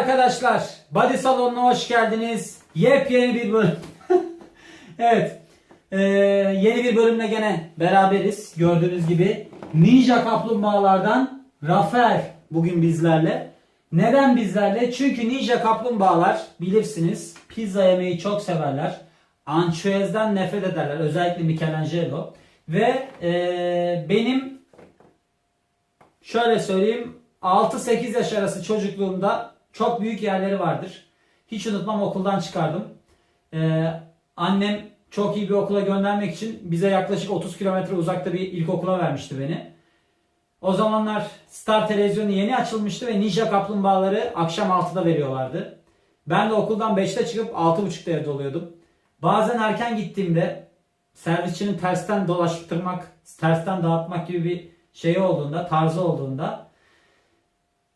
arkadaşlar, Body Salonu'na hoş geldiniz. Yepyeni bir bölüm. evet, ee, yeni bir bölümle gene beraberiz. Gördüğünüz gibi Ninja Kaplumbağalardan Rafael bugün bizlerle. Neden bizlerle? Çünkü Ninja Kaplumbağalar bilirsiniz pizza yemeyi çok severler. Ançüezden nefret ederler. Özellikle Michelangelo. Ve ee, benim Şöyle söyleyeyim 6-8 yaş arası çocukluğumda çok büyük yerleri vardır. Hiç unutmam okuldan çıkardım. Ee, annem çok iyi bir okula göndermek için bize yaklaşık 30 kilometre uzakta bir ilkokula vermişti beni. O zamanlar Star televizyonu yeni açılmıştı ve Ninja Kaplumbağaları akşam 6'da veriyorlardı. Ben de okuldan 5'te çıkıp 6.30'da evde oluyordum. Bazen erken gittiğimde servisçinin tersten dolaştırmak, tersten dağıtmak gibi bir şey olduğunda, tarzı olduğunda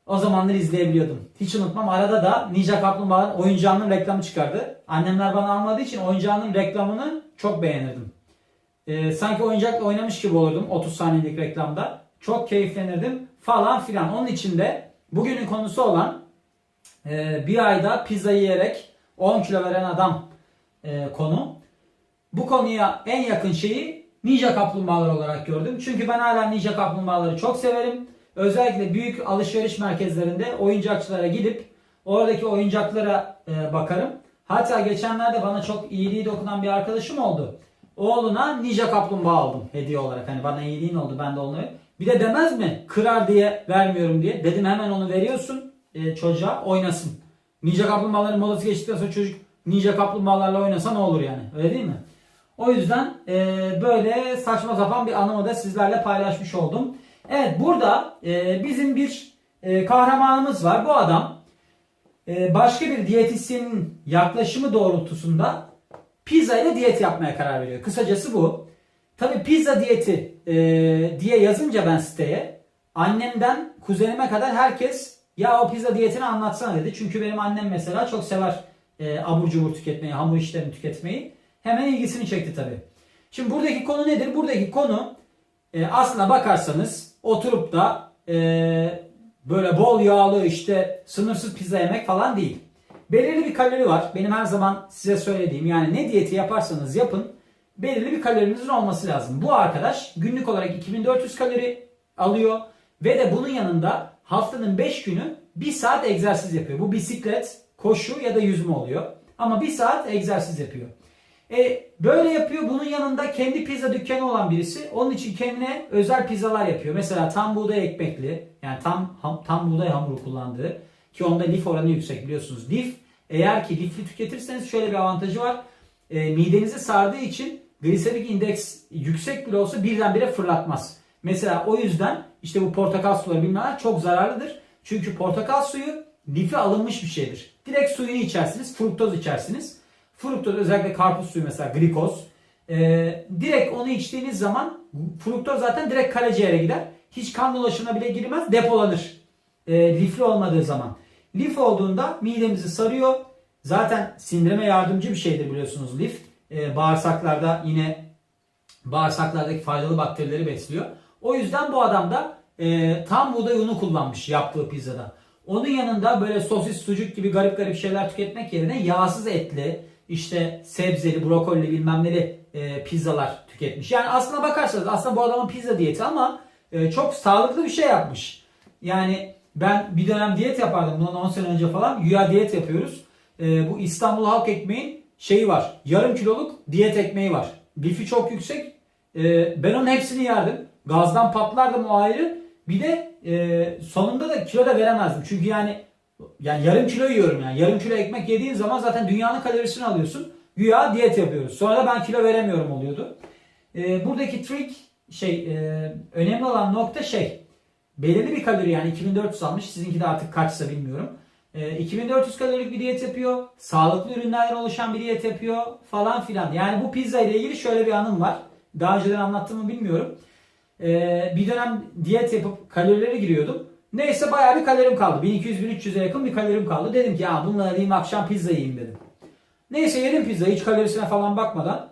o zamanlar izleyebiliyordum. Hiç unutmam arada da Ninja Kaplumbağa'nın oyuncağının reklamı çıkardı. Annemler bana almadığı için oyuncağının reklamını çok beğenirdim. Ee, sanki oyuncakla oynamış gibi olurdum 30 saniyelik reklamda. Çok keyiflenirdim falan filan. Onun için de bugünün konusu olan e, bir ayda pizza yiyerek 10 kilo veren adam e, konu. Bu konuya en yakın şeyi Ninja Kaplumbağalar olarak gördüm. Çünkü ben hala Ninja Kaplumbağaları çok severim. Özellikle büyük alışveriş merkezlerinde oyuncakçılara gidip oradaki oyuncaklara e, bakarım. Hatta geçenlerde bana çok iyiliği dokunan bir arkadaşım oldu. Oğluna Ninja Kaplumbağa aldım hediye olarak. Hani bana iyiliğin oldu ben de onu. Bir de demez mi kırar diye vermiyorum diye. Dedim hemen onu veriyorsun e, çocuğa oynasın. Ninja Kaplumbağaların modası geçtikten sonra çocuk Ninja Kaplumbağalarla oynasa ne olur yani öyle değil mi? O yüzden e, böyle saçma sapan bir anımı da sizlerle paylaşmış oldum. Evet burada e, bizim bir e, kahramanımız var. Bu adam e, başka bir diyetisyenin yaklaşımı doğrultusunda pizza ile diyet yapmaya karar veriyor. Kısacası bu. Tabi pizza diyeti e, diye yazınca ben siteye annemden kuzenime kadar herkes ya o pizza diyetini anlatsana dedi. Çünkü benim annem mesela çok sever e, abur cubur tüketmeyi, hamur işlerini tüketmeyi. Hemen ilgisini çekti tabi. Şimdi buradaki konu nedir? Buradaki konu e, aslına bakarsanız oturup da e, böyle bol yağlı işte sınırsız pizza yemek falan değil. Belirli bir kalori var. Benim her zaman size söylediğim yani ne diyeti yaparsanız yapın belirli bir kalorinizin olması lazım. Bu arkadaş günlük olarak 2400 kalori alıyor ve de bunun yanında haftanın 5 günü 1 saat egzersiz yapıyor. Bu bisiklet, koşu ya da yüzme oluyor. Ama 1 saat egzersiz yapıyor. E, böyle yapıyor. Bunun yanında kendi pizza dükkanı olan birisi onun için kendine özel pizzalar yapıyor. Mesela tam buğday ekmekli yani tam ham, tam buğday hamuru kullandığı ki onda lif oranı yüksek biliyorsunuz. Lif eğer ki lifli tüketirseniz şöyle bir avantajı var. E, midenizi sardığı için glisemik indeks yüksek bile olsa birdenbire fırlatmaz. Mesela o yüzden işte bu portakal suları bilmem çok zararlıdır. Çünkü portakal suyu lifi alınmış bir şeydir. Direkt suyunu içersiniz, fruktoz içersiniz. Fruktoz özellikle karpuz suyu mesela glikoz. Ee, direkt onu içtiğiniz zaman fruktoz zaten direkt karaciğere gider. Hiç kan dolaşımına bile girmez depolanır. Ee, lifli olmadığı zaman. Lif olduğunda midemizi sarıyor. Zaten sindirime yardımcı bir şeydir biliyorsunuz lif. Ee, bağırsaklarda yine bağırsaklardaki faydalı bakterileri besliyor. O yüzden bu adam da e, tam buğday unu kullanmış yaptığı pizzada. Onun yanında böyle sosis, sucuk gibi garip garip şeyler tüketmek yerine yağsız etli, işte sebzeli, brokolli bilmem neli e, pizzalar tüketmiş. Yani aslına bakarsanız aslında bu adamın pizza diyeti ama e, çok sağlıklı bir şey yapmış. Yani ben bir dönem diyet yapardım bundan 10 sene önce falan. Güya diyet yapıyoruz. E, bu İstanbul Halk Ekmeğin şeyi var. Yarım kiloluk diyet ekmeği var. Lifi çok yüksek. E, ben onun hepsini yerdim. Gazdan patlardım o ayrı. Bir de e, sonunda da kilo da veremezdim. Çünkü yani yani yarım kilo yiyorum yani. Yarım kilo ekmek yediğin zaman zaten dünyanın kalorisini alıyorsun. Güya diyet yapıyoruz. Sonra da ben kilo veremiyorum oluyordu. E, buradaki trick şey e, önemli olan nokta şey belirli bir kalori yani 2400 almış. Sizinki de artık kaçsa bilmiyorum. E, 2400 kalorilik bir diyet yapıyor. Sağlıklı ürünlerden oluşan bir diyet yapıyor falan filan. Yani bu pizza ile ilgili şöyle bir anım var. Daha önceden anlattığımı bilmiyorum. E, bir dönem diyet yapıp kalorilere giriyordum. Neyse bayağı bir kalorim kaldı. 1200-1300'e yakın bir kalorim kaldı. Dedim ki ya bununla alayım akşam pizza yiyeyim dedim. Neyse yedim pizza hiç kalorisine falan bakmadan.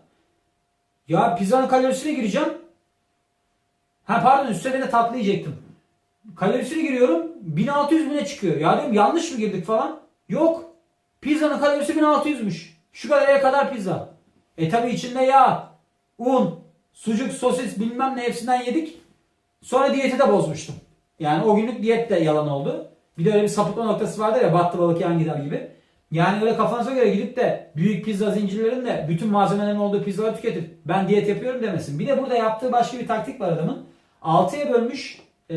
Ya pizzanın kalorisine gireceğim. Ha pardon üstüne de tatlı yiyecektim. Kalorisini giriyorum 1600 bine çıkıyor. Ya diyorum yanlış mı girdik falan. Yok. Pizzanın kalorisi 1600'müş. Şu kaloriye kadar pizza. E tabi içinde yağ, un, sucuk, sosis bilmem ne hepsinden yedik. Sonra diyeti de bozmuştum. Yani o günlük diyet de yalan oldu. Bir de öyle bir sapıtma noktası vardır ya battı balık yan gider gibi. Yani öyle kafanıza göre gidip de büyük pizza zincirlerinde bütün malzemelerin olduğu pizzaları tüketip ben diyet yapıyorum demesin. Bir de burada yaptığı başka bir taktik var adamın. 6'ya bölmüş e,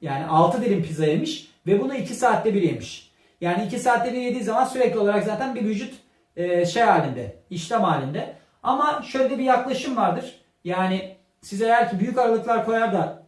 yani 6 dilim pizza yemiş ve bunu 2 saatte bir yemiş. Yani 2 saatte bir yediği zaman sürekli olarak zaten bir vücut e, şey halinde, işlem halinde. Ama şöyle de bir yaklaşım vardır. Yani siz eğer ki büyük aralıklar koyar da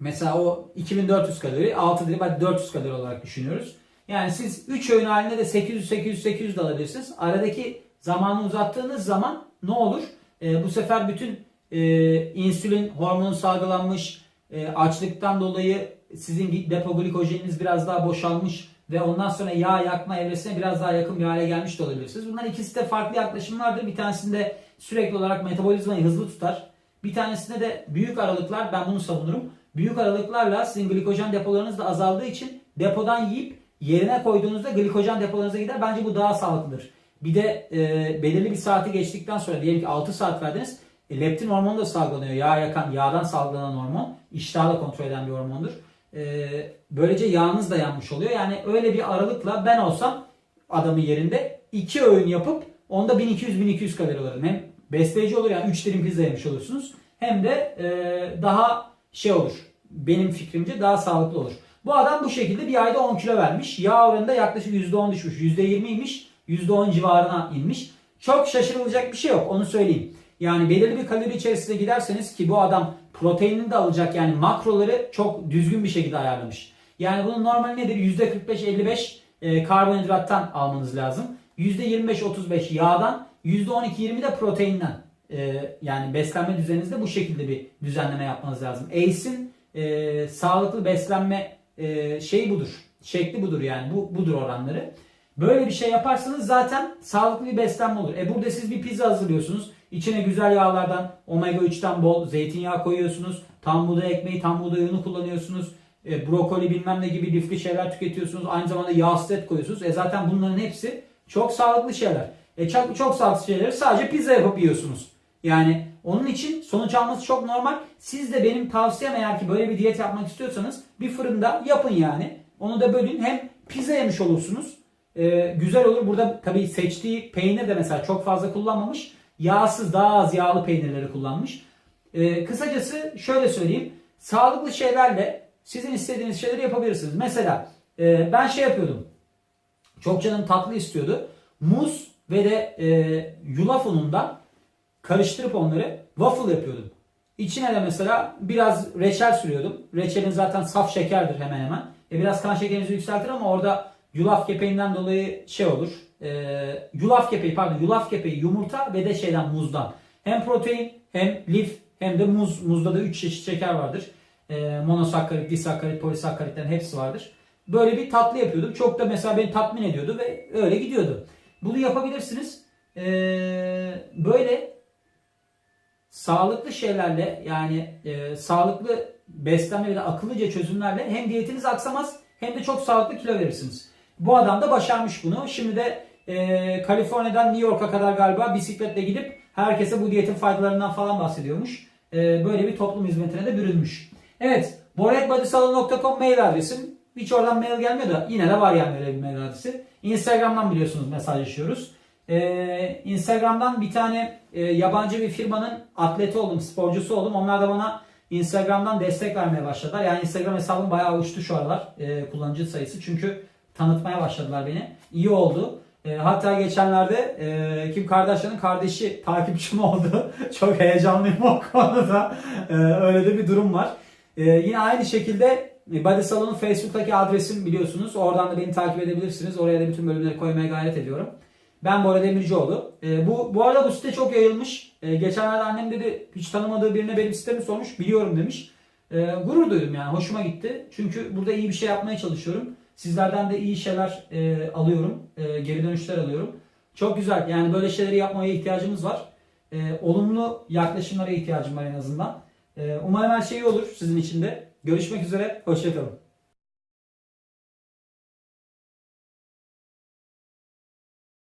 mesela o 2400 kalori 6 dilim hadi 400 kalori olarak düşünüyoruz. Yani siz 3 öğün halinde de 800 800 800 de alabilirsiniz. Aradaki zamanı uzattığınız zaman ne olur? E, bu sefer bütün e, insülin hormonu salgılanmış, e, açlıktan dolayı sizin depo glikojeniniz biraz daha boşalmış ve ondan sonra yağ yakma evresine biraz daha yakın bir hale gelmiş de olabilirsiniz. Bunlar ikisi de farklı yaklaşımlardır. Bir tanesinde sürekli olarak metabolizmayı hızlı tutar. Bir tanesinde de büyük aralıklar ben bunu savunurum. Büyük aralıklarla sizin glikojen depolarınız da azaldığı için depodan yiyip yerine koyduğunuzda glikojen depolarınıza gider. Bence bu daha sağlıklıdır. Bir de e, belirli bir saati geçtikten sonra diyelim ki 6 saat verdiniz. E, leptin hormonu da salgılanıyor. Yağ yakan, yağdan salgılanan hormon. İştahı da kontrol eden bir hormondur. E, böylece yağınız da yanmış oluyor. Yani öyle bir aralıkla ben olsam adamın yerinde 2 öğün yapıp onda 1200-1200 kalori alırım. Hem besleyici olur yani 3 dilim pizza yemiş olursunuz. Hem de e, daha şey olur. Benim fikrimce daha sağlıklı olur. Bu adam bu şekilde bir ayda 10 kilo vermiş. Yağ oranında yaklaşık %10 düşmüş. %20'ymiş. %10 civarına inmiş. Çok şaşırılacak bir şey yok onu söyleyeyim. Yani belirli bir kalori içerisinde giderseniz ki bu adam proteinini de alacak yani makroları çok düzgün bir şekilde ayarlamış. Yani bunun normal nedir? %45-55 e, karbonhidrattan almanız lazım. %25-35 yağdan, %12-20 de proteinden. E, yani beslenme düzeninizde bu şekilde bir düzenleme yapmanız lazım. ACE'in e, sağlıklı beslenme e, şeyi budur. Şekli budur yani. Bu budur oranları. Böyle bir şey yaparsanız zaten sağlıklı bir beslenme olur. E burada siz bir pizza hazırlıyorsunuz. İçine güzel yağlardan omega 3'ten bol zeytinyağı koyuyorsunuz. Tam buğday ekmeği, tam buğday unu kullanıyorsunuz. E, brokoli bilmem ne gibi lifli şeyler tüketiyorsunuz. Aynı zamanda yağsız et koyuyorsunuz. E zaten bunların hepsi çok sağlıklı şeyler. E çok, çok sağlıklı şeyleri sadece pizza yapıp yiyorsunuz. Yani onun için sonuç alması çok normal. Siz de benim tavsiyem eğer ki böyle bir diyet yapmak istiyorsanız bir fırında yapın yani. Onu da bölün. Hem pizza yemiş olursunuz. Ee, güzel olur. Burada tabii seçtiği peynir de mesela çok fazla kullanmamış. Yağsız daha az yağlı peynirleri kullanmış. Ee, kısacası şöyle söyleyeyim. Sağlıklı şeylerle sizin istediğiniz şeyleri yapabilirsiniz. Mesela e, ben şey yapıyordum. Çok canım tatlı istiyordu. Muz ve de e, yulaf unundan karıştırıp onları waffle yapıyordum. İçine de mesela biraz reçel sürüyordum. Reçelin zaten saf şekerdir hemen hemen. E biraz kan şekerinizi yükseltir ama orada yulaf kepeğinden dolayı şey olur. E, yulaf kepeği pardon yulaf kepeği yumurta ve de şeyden muzdan. Hem protein hem lif hem de muz. Muzda da 3 çeşit şeker vardır. E, monosakkarit, disakkarit, polisakkaritlerin hepsi vardır. Böyle bir tatlı yapıyordum. Çok da mesela beni tatmin ediyordu ve öyle gidiyordu. Bunu yapabilirsiniz. E, böyle sağlıklı şeylerle yani e, sağlıklı beslenme ve akıllıca çözümlerle hem diyetiniz aksamaz hem de çok sağlıklı kilo verirsiniz. Bu adam da başarmış bunu. Şimdi de e, Kaliforniya'dan New York'a kadar galiba bisikletle gidip herkese bu diyetin faydalarından falan bahsediyormuş. E, böyle bir toplum hizmetine de bürünmüş. Evet, boretbodysalon.com mail adresim. Hiç oradan mail gelmiyor da yine de var yani öyle bir mail adresi. Instagram'dan biliyorsunuz mesajlaşıyoruz. Ee, Instagram'dan bir tane e, yabancı bir firmanın atleti oldum, sporcusu oldum. Onlar da bana Instagram'dan destek vermeye başladılar. Yani Instagram hesabım bayağı uçtu şu aralar e, kullanıcı sayısı. Çünkü tanıtmaya başladılar beni. İyi oldu. E, hatta geçenlerde e, Kim Kardashian'ın kardeşi takipçim oldu. Çok heyecanlıyım o konuda. E, öyle de bir durum var. E, yine aynı şekilde Body Salon'un Facebook'taki adresim biliyorsunuz. Oradan da beni takip edebilirsiniz. Oraya da bütün bölümleri koymaya gayret ediyorum. Ben Bora Demircioğlu. E, bu, bu arada bu site çok yayılmış. E, geçenlerde annem dedi hiç tanımadığı birine benim sitemi sormuş. Biliyorum demiş. E, gurur duydum yani. Hoşuma gitti. Çünkü burada iyi bir şey yapmaya çalışıyorum. Sizlerden de iyi şeyler e, alıyorum. E, geri dönüşler alıyorum. Çok güzel. Yani böyle şeyleri yapmaya ihtiyacımız var. E, olumlu yaklaşımlara ihtiyacım var en azından. E, umarım her şey iyi olur sizin için de. Görüşmek üzere. Hoşçakalın.